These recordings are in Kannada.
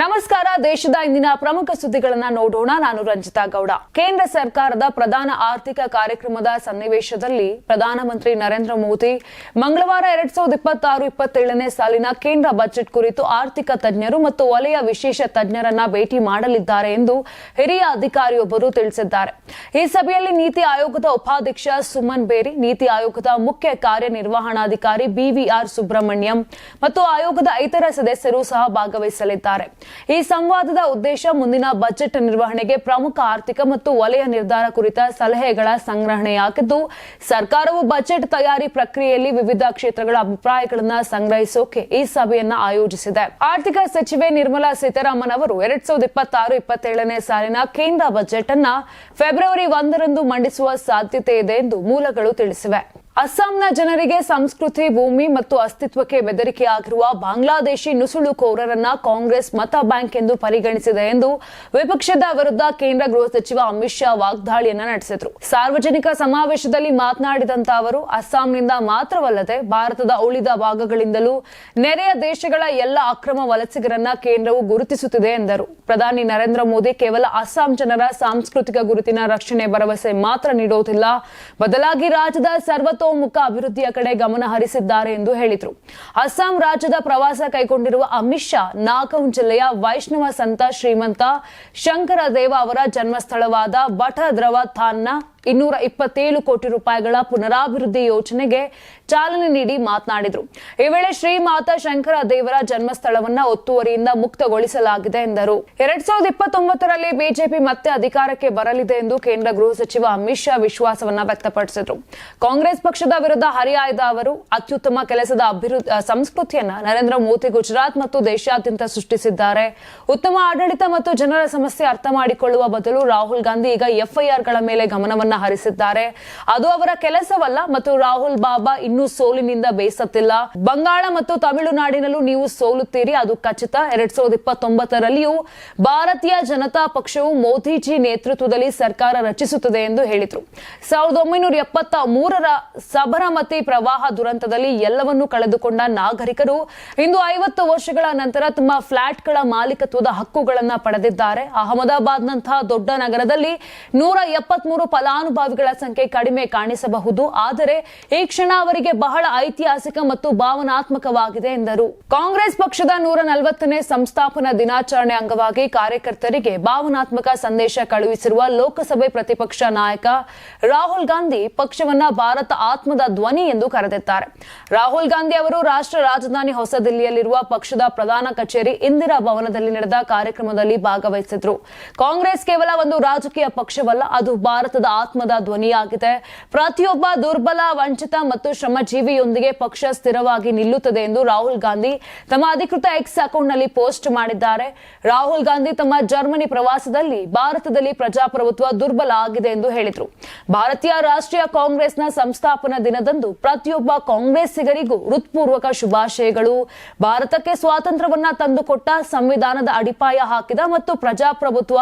ನಮಸ್ಕಾರ. ದೇಶದ ಇಂದಿನ ಪ್ರಮುಖ ಸುದ್ದಿಗಳನ್ನ ನೋಡೋಣ. ನಾನು ರಂಜಿತಾ ಗೌಡ. ಕೇಂದ್ರ ಸರ್ಕಾರದ ಪ್ರಧಾನ ಆರ್ಥಿಕ ಕಾರ್ಯಕ್ರಮದ ಸನ್ನಿವೇಶದಲ್ಲಿ ಪ್ರಧಾನಮಂತ್ರಿ ನರೇಂದ್ರ ಮೋದಿ ಮಂಗಳವಾರ ಎರಡ್ ಸಾವಿರದ ಇಪ್ಪತ್ತಾರು, ಇಪ್ಪತ್ತೇಳನೇ ಸಾಲಿನ ಕೇಂದ್ರ ಬಜೆಟ್ ಕುರಿತು ಆರ್ಥಿಕ ತಜ್ಞರು ಮತ್ತು ವಲಯ ವಿಶೇಷ ತಜ್ಞರನ್ನ ಭೇಟಿ ಮಾಡಲಿದ್ದಾರೆ ಎಂದು ಹಿರಿಯ ಅಧಿಕಾರಿಯೊಬ್ಬರು ತಿಳಿಸಿದ್ದಾರೆ. ಈ ಸಭೆಯಲ್ಲಿ ನೀತಿ ಆಯೋಗದ ಉಪಾಧ್ಯಕ್ಷ ಸುಮನ್ ಬೇರಿ, ನೀತಿ ಆಯೋಗದ ಮುಖ್ಯ ಕಾರ್ಯನಿರ್ವಹಣಾಧಿಕಾರಿ ಬಿವಿಆರ್ ಸುಬ್ರಹ್ಮಣ್ಯಂ ಮತ್ತು ಆಯೋಗದ ಇತರ ಸದಸ್ಯರು ಸಹ ಭಾಗವಹಿಸಲಿದ್ದಾರೆ. ಈ ಸಂವಾದದ ಉದ್ದೇಶ ಮುಂದಿನ ಬಜೆಟ್ ನಿರ್ವಹಣೆಗೆ ಪ್ರಮುಖ ಆರ್ಥಿಕ ಮತ್ತು ವಲಯ ನಿರ್ಧಾರ ಕುರಿತ ಸಲಹೆಗಳ ಸಂಗ್ರಹಣೆಯಾಗಿದ್ದು, ಸರ್ಕಾರವು ಬಜೆಟ್ ತಯಾರಿ ಪ್ರಕ್ರಿಯೆಯಲ್ಲಿ ವಿವಿಧ ಕ್ಷೇತ್ರಗಳ ಅಭಿಪ್ರಾಯಗಳನ್ನು ಸಂಗ್ರಹಿಸೋಕೆ ಈ ಸಭೆಯನ್ನ ಆಯೋಜಿಸಿದೆ. ಆರ್ಥಿಕ ಸಚಿವೆ ನಿರ್ಮಲಾ ಸೀತಾರಾಮನ್ ಅವರು ಎರಡ್ ಸಾವಿರದ ಇಪ್ಪತ್ತಾರು, ಇಪ್ಪತ್ತೇಳನೇ ಸಾಲಿನ ಕೇಂದ್ರ ಬಜೆಟ್ ಅನ್ನ ಫೆಬ್ರವರಿ ಒಂದರಂದು ಮಂಡಿಸುವ ಸಾಧ್ಯತೆ ಇದೆ ಎಂದು ಮೂಲಗಳು ತಿಳಿಸಿವೆ. ಅಸ್ಸಾಂನ ಜನರಿಗೆ ಸಂಸ್ಕೃತಿ, ಭೂಮಿ ಮತ್ತು ಅಸ್ತಿತ್ವಕ್ಕೆ ಬೆದರಿಕೆಯಾಗಿರುವ ಬಾಂಗ್ಲಾದೇಶಿ ನುಸುಳುಕೋರರನ್ನ ಕಾಂಗ್ರೆಸ್ ಮತ ಬ್ಯಾಂಕ್ ಎಂದು ಪರಿಗಣಿಸಿದೆ ಎಂದು ವಿಪಕ್ಷದ ವಿರುದ್ಧ ಕೇಂದ್ರ ಗೃಹ ಸಚಿವ ಅಮಿತ್ ಶಾ ವಾಗ್ದಾಳಿಯನ್ನ ನಡೆಸಿದರು. ಸಾರ್ವಜನಿಕ ಸಮಾವೇಶದಲ್ಲಿ ಮಾತನಾಡಿದಂತ ಅವರು, ಅಸ್ಸಾಂನಿಂದ ಮಾತ್ರವಲ್ಲದೆ ಭಾರತದ ಉಳಿದ ಭಾಗಗಳಿಂದಲೂ ನೆರೆಯ ದೇಶಗಳ ಎಲ್ಲ ಅಕ್ರಮ ವಲಸಿಗರನ್ನ ಕೇಂದ್ರವು ಗುರುತಿಸುತ್ತಿದೆ ಎಂದರು. ಪ್ರಧಾನಿ ನರೇಂದ್ರ ಮೋದಿ ಕೇವಲ ಅಸ್ಸಾಂ ಜನರ ಸಾಂಸ್ಕೃತಿಕ ಗುರುತಿನ ರಕ್ಷಣೆ ಭರವಸೆ ಮಾತ್ರ ನೀಡುವುದಿಲ್ಲ ಬದಲಾಗಿ ರಾಜ್ಯದ ಸರ್ವತೋಮುಖ ಅಭಿವೃದ್ಧಿಯ ಕಡೆ ಗಮನ ಹರಿಸಿದ್ದಾರೆ ಎಂದು ಹೇಳಿದರು. ಅಸ್ಸಾಂ ರಾಜ್ಯದ ಪ್ರವಾಸ ಕೈಗೊಂಡಿರುವ ಅಮಿತ್ ಶಾ, ನಾಗೌನ್ ಜಿಲ್ಲೆಯ ವೈಷ್ಣವ ಸಂತ ಶ್ರೀಮಂತ ಶಂಕರ ದೇವ ಅವರ ಜನ್ಮಸ್ಥಳವಾದ ಬಠ ದ್ರವ ಥಾನ್ನ ಇನ್ನೂರ ಇಪ್ಪತ್ತೇಳು ಕೋಟಿ ರೂಪಾಯಿಗಳ ಪುನರಾಭಿವೃದ್ಧಿ ಯೋಜನೆಗೆ ಚಾಲನೆ ನೀಡಿ ಮಾತನಾಡಿದರು. ಈ ವೇಳೆ ಶ್ರೀ ಮಾತಾ ಶಂಕರ ದೇವರ ಜನ್ಮಸ್ಥಳವನ್ನ ಒತ್ತುವರಿಯಿಂದ ಮುಕ್ತಗೊಳಿಸಲಾಗಿದೆ ಎಂದರು. ಎರಡ್ ಸಾವಿರದ ಇಪ್ಪತ್ತೊಂಬತ್ತರಲ್ಲಿ ಬಿಜೆಪಿ ಮತ್ತೆ ಅಧಿಕಾರಕ್ಕೆ ಬರಲಿದೆ ಎಂದು ಕೇಂದ್ರ ಗೃಹ ಸಚಿವ ಅಮಿತ್ ಶಾ ವಿಶ್ವಾಸವನ್ನ ವ್ಯಕ್ತಪಡಿಸಿದರು. ಕಾಂಗ್ರೆಸ್ ಪಕ್ಷದ ವಿರುದ್ಧ ಹರಿಹಾಯ್ದ ಅವರು ಅತ್ಯುತ್ತಮ ಕೆಲಸದ ಅಭಿವೃದ್ಧಿ ಸಂಸ್ಕೃತಿಯನ್ನ ನರೇಂದ್ರ ಮೋದಿ ಗುಜರಾತ್ ಮತ್ತು ದೇಶಾದ್ಯಂತ ಸೃಷ್ಟಿಸಿದ್ದಾರೆ. ಉತ್ತಮ ಆಡಳಿತ ಮತ್ತು ಜನರ ಸಮಸ್ಯೆ ಅರ್ಥ ಮಾಡಿಕೊಳ್ಳುವ ಬದಲು ರಾಹುಲ್ ಗಾಂಧಿ ಈಗ ಎಫ್ಐಆರ್ಗಳ ಮೇಲೆ ಗಮನವನ್ನ ಹರಿಸಿದ್ದಾರೆ. ಅದು ಅವರ ಕೆಲಸವಲ್ಲ ಮತ್ತು ರಾಹುಲ್ ಬಾಬಾ ಇನ್ನೂ ಸೋಲಿನಿಂದ ಬೇಸತ್ತಿಲ್ಲ. ಬಂಗಾಳ ಮತ್ತು ತಮಿಳುನಾಡಿನಲ್ಲೂ ನೀವು ಸೋಲುತ್ತೀರಿ. ಅದು ಖಚಿತ. ಎರಡ್ ಸಾವಿರದ ಇಪ್ಪತ್ತೊಂಬತ್ತರಲ್ಲಿಯೂ ಭಾರತೀಯ ಜನತಾ ಪಕ್ಷವು ಮೋದಿಜಿ ನೇತೃತ್ವದಲ್ಲಿ ಸರ್ಕಾರ ರಚಿಸುತ್ತದೆ ಎಂದು ಹೇಳಿದರು. ಸಾವಿರದ ಒಂಬೈನೂರ ಎಪ್ಪತ್ತ ಮೂರರ ಸಬರಮತಿ ಪ್ರವಾಹ ದುರಂತದಲ್ಲಿ ಎಲ್ಲವನ್ನೂ ಕಳೆದುಕೊಂಡ ನಾಗರಿಕರು ಇಂದು ಐವತ್ತು ವರ್ಷಗಳ ನಂತರ ತಮ್ಮ ಫ್ಲಾಟ್ಗಳ ಮಾಲೀಕತ್ವದ ಹಕ್ಕುಗಳನ್ನು ಪಡೆದಿದ್ದಾರೆ. ಅಹಮದಾಬಾದ್ನಂತಹ ದೊಡ್ಡ ನಗರದಲ್ಲಿ ನೂರ ಎಪ್ಪತ್ಮೂರು ಫಲಾನುಭವಿಗಳ ಸಂಖ್ಯೆ ಕಡಿಮೆ ಕಾಣಿಸಬಹುದು. ಆದರೆ ಈ ಕ್ಷಣ ಅವರಿಗೆ ಬಹಳ ಐತಿಹಾಸಿಕ ಮತ್ತು ಭಾವನಾತ್ಮಕವಾಗಿದೆ ಎಂದರು. ಕಾಂಗ್ರೆಸ್ ಪಕ್ಷದ ನೂರ ನಲವತ್ತನೇ ಸಂಸ್ಥಾಪನಾ ದಿನಾಚರಣೆ ಅಂಗವಾಗಿ ಕಾರ್ಯಕರ್ತರಿಗೆ ಭಾವನಾತ್ಮಕ ಸಂದೇಶ ಕಳುಹಿಸಿರುವ ಲೋಕಸಭೆ ಪ್ರತಿಪಕ್ಷ ನಾಯಕ ರಾಹುಲ್ ಗಾಂಧಿ ಪಕ್ಷವನ್ನ ಭಾರತ ಆತ್ಮದ ಧ್ವನಿ ಎಂದು ಕರೆದಿದ್ದಾರೆ. ರಾಹುಲ್ ಗಾಂಧಿ ಅವರು ರಾಷ್ಟ್ರ ರಾಜಧಾನಿ ಹೊಸದಿಲ್ಲಿಯಲ್ಲಿರುವ ಪಕ್ಷದ ಪ್ರಧಾನ ಕಚೇರಿ ಇಂದಿರಾ ಭವನದಲ್ಲಿ ನಡೆದ ಕಾರ್ಯಕ್ರಮದಲ್ಲಿ ಭಾಗವಹಿಸಿದ್ರು. ಕಾಂಗ್ರೆಸ್ ಕೇವಲ ಒಂದು ರಾಜಕೀಯ ಪಕ್ಷವಲ್ಲ, ಅದು ಭಾರತದ ಆತ್ಮದ ಧ್ವನಿಯಾಗಿದೆ. ಪ್ರತಿಯೊಬ್ಬ ದುರ್ಬಲ, ವಂಚಿತ ಮತ್ತು ಶ್ರಮಜೀವಿಯೊಂದಿಗೆ ಪಕ್ಷ ಸ್ಥಿರವಾಗಿ ನಿಲ್ಲುತ್ತದೆ ಎಂದು ರಾಹುಲ್ ಗಾಂಧಿ ತಮ್ಮ ಅಧಿಕೃತ ಎಕ್ಸ್ ಅಕೌಂಟ್ನಲ್ಲಿ ಪೋಸ್ಟ್ ಮಾಡಿದ್ದಾರೆ. ರಾಹುಲ್ ಗಾಂಧಿ ತಮ್ಮ ಜರ್ಮನಿ ಪ್ರವಾಸದಲ್ಲಿ ಭಾರತದಲ್ಲಿ ಪ್ರಜಾಪ್ರಭುತ್ವ ದುರ್ಬಲ ಆಗಿದೆ ಎಂದು ಹೇಳಿದರು. ಭಾರತೀಯ ರಾಷ್ಟ್ರೀಯ ಕಾಂಗ್ರೆಸ್ನ ಸಂಸ್ಥಾಪನಾ ದಿನದಂದು ಪ್ರತಿಯೊಬ್ಬ ಕಾಂಗ್ರೆಸ್ಸಿಗರಿಗೂ ಹೃತ್ಪೂರ್ವಕ ಶುಭಾಶಯಗಳು. ಭಾರತಕ್ಕೆ ಸ್ವಾತಂತ್ರ್ಯವನ್ನ ತಂದುಕೊಟ್ಟ ಸಂವಿಧಾನದ ಅಡಿಪಾಯ ಹಾಕಿದ ಮತ್ತು ಪ್ರಜಾಪ್ರಭುತ್ವ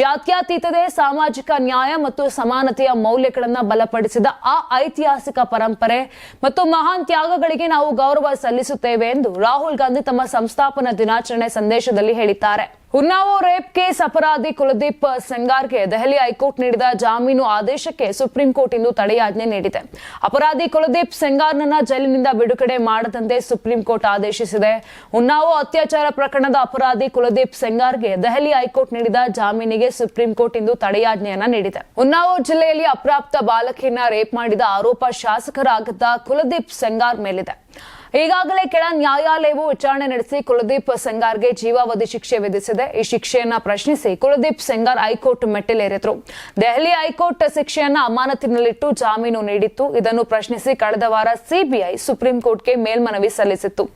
ಜಾತ್ಯತೀತತೆ ಸಾಮಾಜಿಕ ನ್ಯಾಯ ಮತ್ತು ಸಮಾನತೆಯ ಮೌಲ್ಯಗಳನ್ನು ಬಲಪಡಿಸಿದ ಆ ಐತಿಹಾಸಿಕ ಪರಂಪರೆ ಮತ್ತು ಮಹಾನ್ ತ್ಯಾಗಗಳಿಗೆ ನಾವು ಗೌರವ ಸಲ್ಲಿಸುತ್ತೇವೆ ಎಂದು ರಾಹುಲ್ ಗಾಂಧಿ ತಮ್ಮ ಸಂಸ್ಥಾಪನಾ ದಿನಾಚರಣೆ ಸಂದೇಶದಲ್ಲಿ ಹೇಳಿದ್ದಾರೆ. ಉನ್ನಾವೋ ರೇಪ್ ಕೇಸ್ ಅಪರಾಧಿ ಕುಲದೀಪ್ ಸೆಂಗಾರ್ಗೆ ದೆಹಲಿ ಹೈಕೋರ್ಟ್ ನೀಡಿದ ಜಾಮೀನು ಆದೇಶಕ್ಕೆ ಸುಪ್ರೀಂ ಕೋರ್ಟ್ ಇಂದು ತಡೆಯಾಜ್ಞೆ ನೀಡಿದೆ. ಅಪರಾಧಿ ಕುಲದೀಪ್ ಸೆಂಗಾರ್ನನ್ನ ಜೈಲಿನಿಂದ ಬಿಡುಗಡೆ ಮಾಡದಂತೆ ಸುಪ್ರೀಂ ಕೋರ್ಟ್ ಆದೇಶಿಸಿದೆ. ಉನ್ನಾವೋ ಅತ್ಯಾಚಾರ ಪ್ರಕರಣದ ಅಪರಾಧಿ ಕುಲದೀಪ್ ಸೆಂಗಾರ್ಗೆ ದೆಹಲಿ ಹೈಕೋರ್ಟ್ ನೀಡಿದ ಜಾಮೀನಿಗೆ ಸುಪ್ರೀಂ ಕೋರ್ಟ್ ಇಂದು ತಡೆಯಾಜ್ಞೆಯನ್ನ ನೀಡಿದೆ. ಉನ್ನಾವೋ ಜಿಲ್ಲೆಯಲ್ಲಿ ಅಪ್ರಾಪ್ತ ಬಾಲಕಿಯನ್ನ ರೇಪ್ ಮಾಡಿದ ಆರೋಪ ಶಾಸಕರಾಗಿದ್ದ ಕುಲದೀಪ್ ಸೆಂಗಾರ್ ಮೇಲಿದೆ. ಈಗಾಗಲೇ ಕೆಳ ನ್ಯಾಯಾಲಯವು ವಿಚಾರಣೆ ನಡೆಸಿ ಕುಲದೀಪ್ ಸೆಂಗಾರ್ಗೆ ಜೀವಾವಧಿ ಶಿಕ್ಷೆ ವಿಧಿಸಿದೆ. ಈ ಶಿಕ್ಷೆಯನ್ನ ಪ್ರಶ್ನಿಸಿ ಕುಲದೀಪ್ ಸೆಂಗಾರ್ ಹೈಕೋರ್ಟ್ ಮೆಟ್ಟಿಲೇರಿದ್ರು. ದೆಹಲಿ ಹೈಕೋರ್ಟ್ ಶಿಕ್ಷೆಯನ್ನ ಅಮಾನತಿನಲ್ಲಿಟ್ಟು ಜಾಮೀನು ನೀಡಿತ್ತು. ಇದನ್ನು ಪ್ರಶ್ನಿಸಿ ಕಳೆದ ವಾರ ಸಿಬಿಐ ಸುಪ್ರೀಂ ಕೋರ್ಟ್ಗೆ ಮೇಲ್ಮನವಿ ಸಲ್ಲಿಸಿತ್ತು.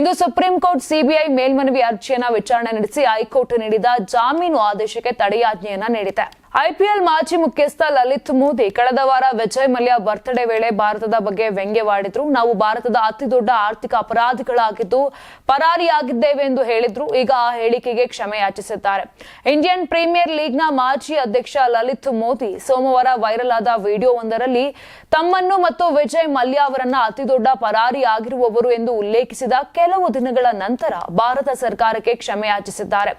ಇಂದು ಸುಪ್ರೀಂ ಕೋರ್ಟ್ ಸಿಬಿಐ ಮೇಲ್ಮನವಿ ಅರ್ಜಿಯನ್ನ ವಿಚಾರಣೆ ನಡೆಸಿ ಹೈಕೋರ್ಟ್ ನೀಡಿದ ಜಾಮೀನು ಆದೇಶಕ್ಕೆ ತಡೆಯಾಜ್ಞೆಯನ್ನ ನೀಡಿದೆ. ಐಪಿಎಲ್ ಮಾಜಿ ಮುಖ್ಯಸ್ಥ ಲಲಿತ್ ಮೋದಿ ಕಳೆದ ವಾರ ವಿಜಯ್ ಮಲ್ಯ ಬರ್ತ್ಡೇ ವೇಳೆ ಭಾರತದ ಬಗ್ಗೆ ವ್ಯಂಗ್ಯವಾಡಿದ್ರು. ನಾವು ಭಾರತದ ಅತಿ ದೊಡ್ಡ ಆರ್ಥಿಕ ಅಪರಾಧಿಗಳಾಗಿದ್ದು, ಪರಾರಿಯಾಗಿದ್ದೇವೆ ಎಂದು ಹೇಳಿದ್ರು. ಈಗ ಆ ಹೇಳಿಕೆಗೆ ಕ್ಷಮೆ ಯಾಚಿಸಿದ್ದಾರೆ. ಇಂಡಿಯನ್ ಪ್ರೀಮಿಯರ್ ಲೀಗ್ನ ಮಾಜಿ ಅಧ್ಯಕ್ಷ ಲಲಿತ್ ಮೋದಿ ಸೋಮವಾರ ವೈರಲ್ ಆದ ವಿಡಿಯೋವೊಂದರಲ್ಲಿ, ತಮ್ಮನ್ನು ಮತ್ತು ವಿಜಯ್ ಮಲ್ಯ ಅವರನ್ನ ಅತಿ ದೊಡ್ಡ ಪರಾರಿಯಾಗಿರುವವರು ಎಂದು ಉಲ್ಲೇಖಿಸಿದ ಕೆಲವು ದಿನಗಳ ನಂತರ ಭಾರತ ಸರ್ಕಾರಕ್ಕೆ ಕ್ಷಮೆ ಯಾಚಿಸಿದ್ದಾರೆ.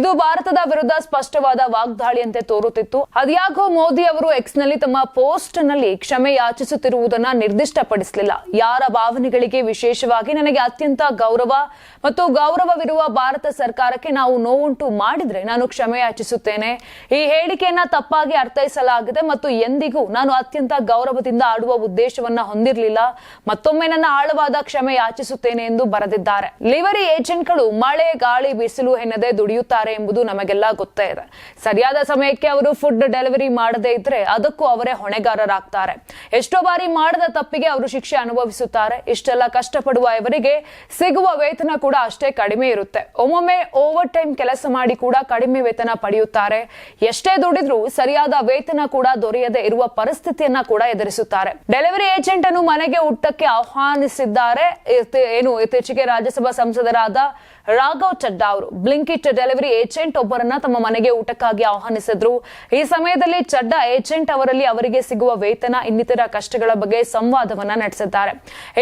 ಇದು ಭಾರತದ ವಿರುದ್ಧ ಸ್ಪಷ್ಟವಾದ ವಾಗ್ದಾಳಿಯಂತೆ ತೋರುತ್ತಿತ್ತು ಅದ್ಯಾಗೋ ಮೋದಿ ಅವರು ಎಕ್ಸ್ನಲ್ಲಿ ತಮ್ಮ ಪೋಸ್ಟ್ನಲ್ಲಿ ಕ್ಷಮೆ ಯಾಚಿಸುತ್ತಿರುವುದನ್ನ ನಿರ್ದಿಷ್ಟಪಡಿಸಲಿಲ್ಲ. ಯಾರ ಭಾವನೆಗಳಿಗೆ ವಿಶೇಷವಾಗಿ ನನಗೆ ಅತ್ಯಂತ ಗೌರವ ಮತ್ತು ಗೌರವವಿರುವ ಭಾರತ ಸರ್ಕಾರಕ್ಕೆ ನಾವು ನೋವುಂಟು ಮಾಡಿದ್ರೆ ನಾನು ಕ್ಷಮೆ ಯಾಚಿಸುತ್ತೇನೆ. ಈ ಹೇಳಿಕೆಯನ್ನ ತಪ್ಪಾಗಿ ಅರ್ಥೈಸಲಾಗಿದೆ ಮತ್ತು ಎಂದಿಗೂ ನಾನು ಅತ್ಯಂತ ಗೌರವದಿಂದ ಆಡುವ ಉದ್ದೇಶವನ್ನ ಹೊಂದಿರಲಿಲ್ಲ. ಮತ್ತೊಮ್ಮೆ ನನ್ನ ಆಳವಾದ ಕ್ಷಮೆ ಯಾಚಿಸುತ್ತೇನೆ ಎಂದು ಬರೆದಿದ್ದಾರೆ. ಲಿವರಿ ಏಜೆಂಟ್ಗಳು ಮಳೆ, ಗಾಳಿ, ಬಿಸಿಲು ಎನ್ನದೆ ದುಡಿಯುತ್ತಾರೆ ಎಂಬುದು ನಮಗೆಲ್ಲ ಗೊತ್ತೇ ಇದೆ. ಸರಿಯಾದ ಸಮಯಕ್ಕೆ ಅವರು ಫುಡ್ ಡೆಲಿವರಿ ಮಾಡದೇ ಇದ್ರೆ ಅದಕ್ಕೂ ಅವರೇ ಹೊಣೆಗಾರರಾಗ್ತಾರೆ. ಎಷ್ಟೋ ಬಾರಿ ಮಾಡದ ತಪ್ಪಿಗೆ ಅವರು ಶಿಕ್ಷೆ ಅನುಭವಿಸುತ್ತಾರೆ. ಇಷ್ಟೆಲ್ಲ ಕಷ್ಟಪಡುವ ಇವರಿಗೆ ಸಿಗುವ ವೇತನ ಕೂಡ ಅಷ್ಟೇ ಕಡಿಮೆ ಇರುತ್ತೆ. ಒಮ್ಮೊಮ್ಮೆ ಓವರ್ ಟೈಮ್ ಕೆಲಸ ಮಾಡಿ ಕೂಡ ಕಡಿಮೆ ವೇತನ ಪಡೆಯುತ್ತಾರೆ. ಎಷ್ಟೇ ದುಡಿದ್ರೂ ಸರಿಯಾದ ವೇತನ ಕೂಡ ದೊರೆಯದೆ ಇರುವ ಪರಿಸ್ಥಿತಿಯನ್ನ ಕೂಡ ಎದುರಿಸುತ್ತಾರೆ. ಡೆಲಿವರಿ ಏಜೆಂಟ್ ಅನ್ನು ಮನೆಗೆ ಊಟಕ್ಕೆ ಆಹ್ವಾನಿಸಿದ್ದಾರೆ. ಏನು ಇತ್ತೀಚೆಗೆ ರಾಜ್ಯಸಭಾ ಸಂಸದರಾದ ರಾಘವ್ ಚಡ್ಡಾ ಅವರು ಬ್ಲಿಂಕಿಟ್ ಡೆಲಿವರಿ ಏಜೆಂಟ್ ಒಬ್ಬರನ್ನ ತಮ್ಮ ಮನೆಗೆ ಊಟಕ್ಕಾಗಿ ಆಹ್ವಾನಿಸಿದ್ರು. ಈ ಸಮಯದಲ್ಲಿ ಚಡ್ಡಾ ಏಜೆಂಟ್ ಅವರಲ್ಲಿ ಅವರಿಗೆ ಸಿಗುವ ವೇತನ, ಇನ್ನಿತರ ಕಷ್ಟಗಳ ಬಗ್ಗೆ ಸಂವಾದವನ್ನ ನಡೆಸಿದ್ದಾರೆ.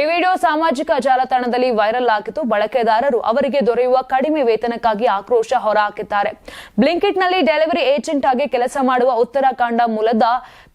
ಈ ವಿಡಿಯೋ ಸಾಮಾಜಿಕ ಜಾಲತಾಣದಲ್ಲಿ ವೈರಲ್ ಆಗಿದ್ದು, ಬಳಕೆದಾರರು ಅವರಿಗೆ ದೊರೆಯುವ ಕಡಿಮೆ ವೇತನಕ್ಕಾಗಿ ಆಕ್ರೋಶ ಹೊರಹಾಕಿದ್ದಾರೆ ಬ್ಲಿಂಕಿಟ್ನಲ್ಲಿ ಡೆಲಿವರಿ ಏಜೆಂಟ್ ಆಗಿ ಕೆಲಸ ಮಾಡುವ ಉತ್ತರಾಖಂಡ ಮೂಲದ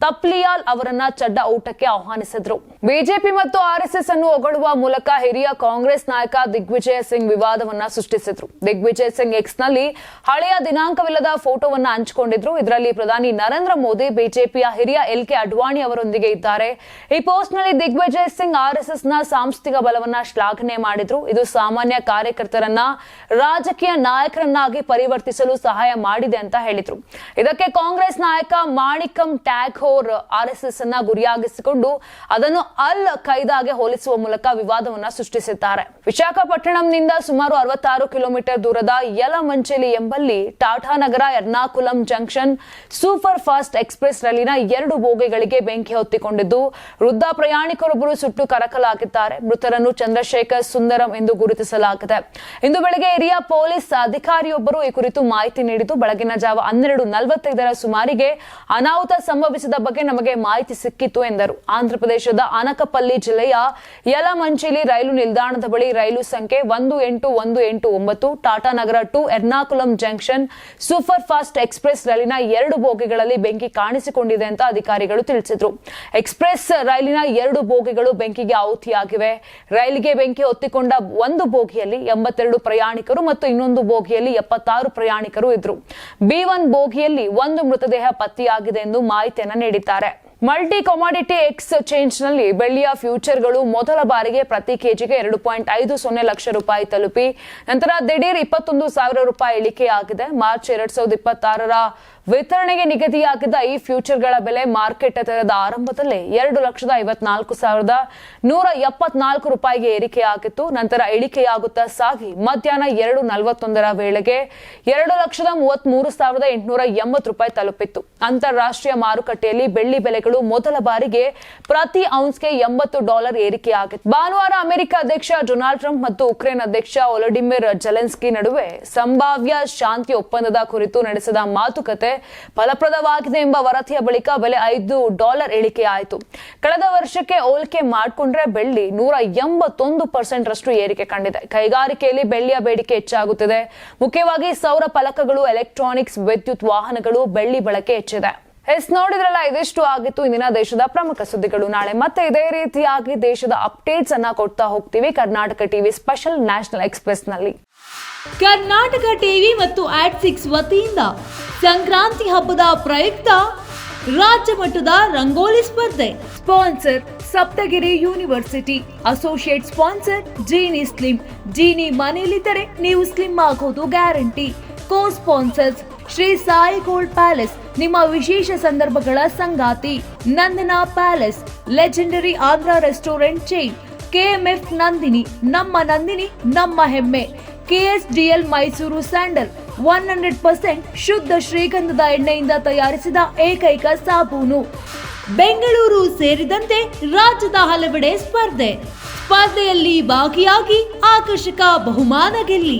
ತಪ್ಲಿಯಾಲ್ ಅವರನ್ನ ಚಡ್ಡ ಊಟಕ್ಕೆ ಆಹ್ವಾನಿಸಿದ್ರು. ಬಿಜೆಪಿ ಮತ್ತು ಆರ್ಎಸ್ಎಸ್ ಅನ್ನು ಹೊಗಳುವ ಮೂಲಕ ಹಿರಿಯ ಕಾಂಗ್ರೆಸ್ ನಾಯಕ ದಿಗ್ವಿಜಯ ಸಿಂಗ್ ವಿವಾದವನ್ನ ಸೃಷ್ಟಿಸಿದ್ರು. ದಿಗ್ವಿಜಯ್ ಸಿಂಗ್ ಎಕ್ಸ್ನಲ್ಲಿ ಹಳೆಯ ದಿನಾಂಕವಿಲ್ಲದ ಫೋಟೋವನ್ನ ಹಂಚಿಕೊಂಡಿದ್ರು. ಇದರಲ್ಲಿ ಪ್ರಧಾನಿ ನರೇಂದ್ರ ಮೋದಿ, ಬಿಜೆಪಿಯ ಹಿರಿಯ ಎಲ್ ಕೆ ಅಡ್ವಾಣಿ ಅವರೊಂದಿಗೆ ಇದ್ದಾರೆ. ಈ ಪೋಸ್ಟ್ನಲ್ಲಿ ದಿಗ್ವಿಜಯ್ ಸಿಂಗ್ ಆರ್ಎಸ್ಎಸ್ನ ಸಾಂಸ್ಥಿಕ ಬಲವನ್ನ ಶ್ಲಾಘನೆ ಮಾಡಿದ್ರು. ಇದು ಸಾಮಾನ್ಯ ಕಾರ್ಯಕರ್ತರನ್ನ, ರಾಜಕೀಯ ನಾಯಕರನ್ನಾಗಿ ಪರಿವರ್ತಿಸಲು ಸಹಾಯ ಮಾಡಿದೆ ಅಂತ ಹೇಳಿದ್ರು. ಇದಕ್ಕೆ ಕಾಂಗ್ರೆಸ್ ನಾಯಕ ಮಾಣಿಕಂ ಟ್ಯಾಗೋರ್ ಆರ್ಎಸ್ಎಸ್ ಅನ್ನ ಗುರಿಯಾಗಿಸಿಕೊಂಡು ಅದನ್ನು ಅಲ್ ಕೈದಾಗೆ ಹೋಲಿಸುವ ಮೂಲಕ ವಿವಾದವನ್ನ ಸೃಷ್ಟಿಸಿದ್ದಾರೆ. ವಿಶಾಖಪಟ್ಟಣಂನಿಂದ ಸುಮಾರು ಅರವತ್ತಾರು ಕಿಲೋಮೀಟರ್ ದೂರದ ಯಲಮಂಚಲಿ ಎಂಬಲ್ಲಿ Tata Nagar Ernakulam junction super fast express ರೈಲಿನ ಎರಡು ಬೋಗಿಗಳಿಗೆ ಬೆಂಕಿ ಹೊತ್ತಿಕೊಂಡಿದ್ದು, ವೃದ್ಧ ಪ್ರಯಾಣಿಕರೊಬ್ಬರು ಸುಟ್ಟು ಕರಕಲಾಗಿದ್ದಾರೆ. ಮೃತರನ್ನು ಚಂದ್ರಶೇಖರ್ ಸುಂದರಂ ಎಂದು ಗುರುತಿಸಲಾಗಿದೆ. ಇಂದು ಬೆಳಗ್ಗೆ ಹಿರಿಯ ಪೊಲೀಸ್ ಅಧಿಕಾರಿಯೊಬ್ಬರು ಈ ಕುರಿತು ಮಾಹಿತಿ ನೀಡಿದ್ದು, ಬೆಳಗಿನ ಜಾವ ಹನ್ನೆರಡು ನಲವತ್ತೈದರ ಸುಮಾರಿಗೆ ಅನಾಹುತ ಸಂಭವಿಸಿದ ಬಗ್ಗೆ ನಮಗೆ ಮಾಹಿತಿ ಸಿಕ್ಕಿತು ಎಂದರು. ಆಂಧ್ರಪ್ರದೇಶದ ಅನಕಪಲ್ಲಿ ಜಿಲ್ಲೆಯ ಯಲಮಂಚಿಲಿ ರೈಲು ನಿಲ್ದಾಣದ ಬಳಿ ರೈಲು ಸಂಖ್ಯೆ ಒಂದು ಎಂಟು ಒಂದು ಎಂಟು ಒಂಬತ್ತು, Tata Nagar to Ernakulam junction super fast express ರೈಲಿನ ಎರಡು ಬೋಗಿಗಳಲ್ಲಿ ಬೆಂಕಿ ಕಾಣಿಸಿಕೊಂಡಿದೆ ಅಂತ ಅಧಿಕಾರಿಗಳು ತಿಳಿಸಿದ್ರು. ಎಕ್ಸ್ಪ್ರೆಸ್ ರೈಲಿನ ಎರಡು ಬೋಗಿಗಳು ಬೆಂಕಿಗೆ ಆಹುತಿಯಾಗಿವೆ. ರೈಲಿಗೆ ಬೆಂಕಿ ಹೊತ್ತಿಕೊಂಡ ಒಂದು ಬೋಗಿಯಲ್ಲಿ ಎಂಬತ್ತೆರಡು ಪ್ರಯಾಣಿಕರು ಮತ್ತು ಇನ್ನೊಂದು ಬೋಗಿಯಲ್ಲಿ ಎಪ್ಪತ್ತಾರು ಪ್ರಯಾಣಿಕರು ಇದ್ರು. ಬಿ ಒನ್ ಬೋಗಿಯಲ್ಲಿ ಒಂದು ಮೃತದೇಹ ಪತ್ತೆಯಾಗಿದೆ ಎಂದು ಮಾಹಿತಿಯನ್ನ ನೀಡಿದ್ದಾರೆ. ಮಲ್ಟಿ ಕಮಾಡಿಟಿ ಎಕ್ಸ್ಚೇಂಜ್ನಲ್ಲಿ ಬೆಳ್ಳಿಯ ಫ್ಯೂಚರ್ಗಳು ಮೊದಲ ಬಾರಿಗೆ ಪ್ರತಿ ಕೆಜಿಗೆ ಎರಡು ಪಾಯಿಂಟ್ ಐದು ಸೊನ್ನೆ ಲಕ್ಷ ರೂಪಾಯಿ ತಲುಪಿ, ನಂತರ ದಿಢೀರ್ ಇಪ್ಪತ್ತೊಂದು ಸಾವಿರ ರೂಪಾಯಿ ಇಳಿಕೆಯಾಗಿದೆ. ಮಾರ್ಚ್ ಎರಡ್ ಸಾವಿರದ ಇಪ್ಪತ್ತಾರರ ವಿತರಣೆಗೆ ನಿಗದಿಯಾಗಿದ್ದ ಈ ಫ್ಯೂಚರ್ಗಳ ಬೆಲೆ ಮಾರ್ಕೆಟ್ ತೆರೆದ ಆರಂಭದಲ್ಲಿ ಎರಡು ಲಕ್ಷದ ಐವತ್ನಾಲ್ಕು ಸಾವಿರದ ನೂರ ಎಪ್ಪತ್ನಾಲ್ಕು ರೂಪಾಯಿಗೆ ಏರಿಕೆಯಾಗಿತ್ತು. ನಂತರ ಇಳಿಕೆಯಾಗುತ್ತಾ ಸಾಗಿ ಮಧ್ಯಾಹ್ನ ಎರಡು ನಲವತ್ತೊಂದರ ವೇಳೆಗೆ ಎರಡು ಲಕ್ಷದ ಮೂವತ್ತ್ ಮೂರು ಸಾವಿರದ ಎಂಟುನೂರ ಎಂಬತ್ತು ರೂಪಾಯಿ ತಲುಪಿತ್ತು. ಅಂತಾರಾಷ್ಟ್ರೀಯ ಮಾರುಕಟ್ಟೆಯಲ್ಲಿ ಬೆಳ್ಳಿ ಬೆಲೆಗಳು ಮೊದಲ ಬಾರಿಗೆ ಪ್ರತಿ ಔನ್ಸ್ಗೆ ಎಂಬತ್ತು ಡಾಲರ್ ಏರಿಕೆಯಾಗಿತ್ತು ಭಾನುವಾರ ಅಮೆರಿಕ ಅಧ್ಯಕ್ಷ ಡೊನಾಲ್ಡ್ ಟ್ರಂಪ್ ಮತ್ತು ಉಕ್ರೇನ್ ಅಧ್ಯಕ್ಷ ಒಲಡಿಮಿರ್ ಜಲೆನ್ಸ್ಕಿ ನಡುವೆ ಸಂಭಾವ್ಯ ಶಾಂತಿ ಒಪ್ಪಂದದ ಕುರಿತು ನಡೆಸಿದ ಮಾತುಕತೆ ಫಲಪ್ರದವಾಗಿದೆ ಎಂಬ ವರದಿಯ ಬಳಿಕ ಬೆಲೆ ಐದು ಡಾಲರ್ ಇಳಿಕೆಯಾಯಿತು ಕಳೆದ ವರ್ಷಕ್ಕೆ ಹೋಲಿಕೆ ಮಾಡಿಕೊಂಡ್ರೆ ಬೆಳ್ಳಿ ನೂರ ಎಂಬತ್ತೊಂದು ಪರ್ಸೆಂಟ್ ರಷ್ಟು ಏರಿಕೆ ಕಂಡಿದೆ. ಕೈಗಾರಿಕೆಯಲ್ಲಿ ಬೆಳ್ಳಿಯ ಬೇಡಿಕೆ ಹೆಚ್ಚಾಗುತ್ತಿದೆ. ಮುಖ್ಯವಾಗಿ ಸೌರ ಫಲಕಗಳು, ಎಲೆಕ್ಟ್ರಾನಿಕ್ಸ್, ವಿದ್ಯುತ್ ವಾಹನಗಳು ಬೆಳ್ಳಿ ಬಳಕೆ ಹೆಚ್ಚಿದೆ. ಎಸ್ ನೋಡಿದ್ರಲ್ಲ ಇದಿಷ್ಟು ಆಗಿತ್ತು. ಇಂದಿನ ದೇಶದ ಪ್ರಮುಖ ಸುದ್ದಿಗಳು. ನಾಳೆ ಮತ್ತೆ ಇದೇ ರೀತಿಯಾಗಿ ದೇಶದ ಅಪ್ಡೇಟ್ಸ್ ಅನ್ನ ಕೊಡ್ತಾ ಹೋಗ್ತೀವಿ ಕರ್ನಾಟಕ ಟಿವಿ ಸ್ಪೆಷಲ್ ನ್ಯಾಷನಲ್ ಎಕ್ಸ್ಪ್ರೆಸ್ನಲ್ಲಿ ಕರ್ನಾಟಕ ಟಿವಿ ಮತ್ತು ಆಟ್ ಸಿಕ್ಸ್ ವತಿಯಿಂದ ಸಂಕ್ರಾಂತಿ ಹಬ್ಬದ ಪ್ರಯುಕ್ತ ರಾಜ್ಯ ಮಟ್ಟದ ರಂಗೋಲಿ ಸ್ಪರ್ಧೆ. Sponsor Saptagiri university. Associate sponsor Jeeni slim. Jeeni ಮನೆಯಲ್ಲಿದ್ದರೆ ನೀವು ಸ್ಲಿಮ್ ಆಗೋದು guarantee. Co sponsors Shri Sai gold palace, ನಿಮ್ಮ ವಿಶೇಷ ಸಂದರ್ಭಗಳ ಸಂಗಾತಿ, Nandana palace, legendary Andhra restaurant chain, KMF Nandini, ನಮ್ಮ ನಂದಿನಿ, ನಮ್ಮ ಹೆಮ್ಮೆ, KSDL Mysuru sandal, one hundred percent ಶುದ್ಧ ಶ್ರೀಗಂಧದ ಎಣ್ಣೆಯಿಂದ ತಯಾರಿಸಿದ ಏಕೈಕ ಸಾಬೂನು. ಬೆಂಗಳೂರು ಸೇರಿದಂತೆ ರಾಜ್ಯದ ಹಲವೆಡೆ ಸ್ಪರ್ಧೆ. ಸ್ಪರ್ಧೆಯಲ್ಲಿ ಭಾಗಿಯಾಗಿ ಆಕರ್ಷಕ ಬಹುಮಾನ ಗೆಲ್ಲಿ.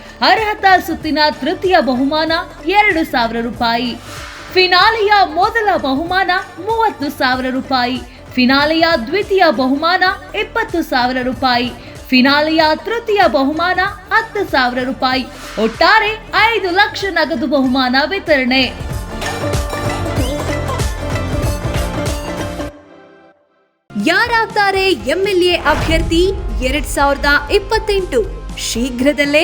ಅರ್ಹತಾ ಸುತ್ತಿನ ತೃತೀಯ ಬಹುಮಾನ ಎರಡು ಸಾವಿರ ರೂಪಾಯಿ. ಫಿನಾಲೆಯ ಮೊದಲ ಬಹುಮಾನ ಮೂವತ್ತು ಸಾವಿರ ರೂಪಾಯಿ. ಫಿನಾಲೆಯ ದ್ವಿತೀಯ ಬಹುಮಾನ ಇಪ್ಪತ್ತು ಸಾವಿರ ರೂಪಾಯಿ. ಫಿನಾಲೆಯ ತೃತೀಯ ಬಹುಮಾನ ಹತ್ತು ಸಾವಿರ ರೂಪಾಯಿ. ಒಟ್ಟಾರೆ ಐದು ಲಕ್ಷ ನಗದು ಬಹುಮಾನ ವಿತರಣೆ. ಯಾರಾಗ್ತಾರೆ ಎಂಎಲ್ಎ ಅಭ್ಯರ್ಥಿ ಎರಡ್ ಸಾವಿರದ ಇಪ್ಪತ್ತೆಂಟು? ಶೀಘ್ರದಲ್ಲೇ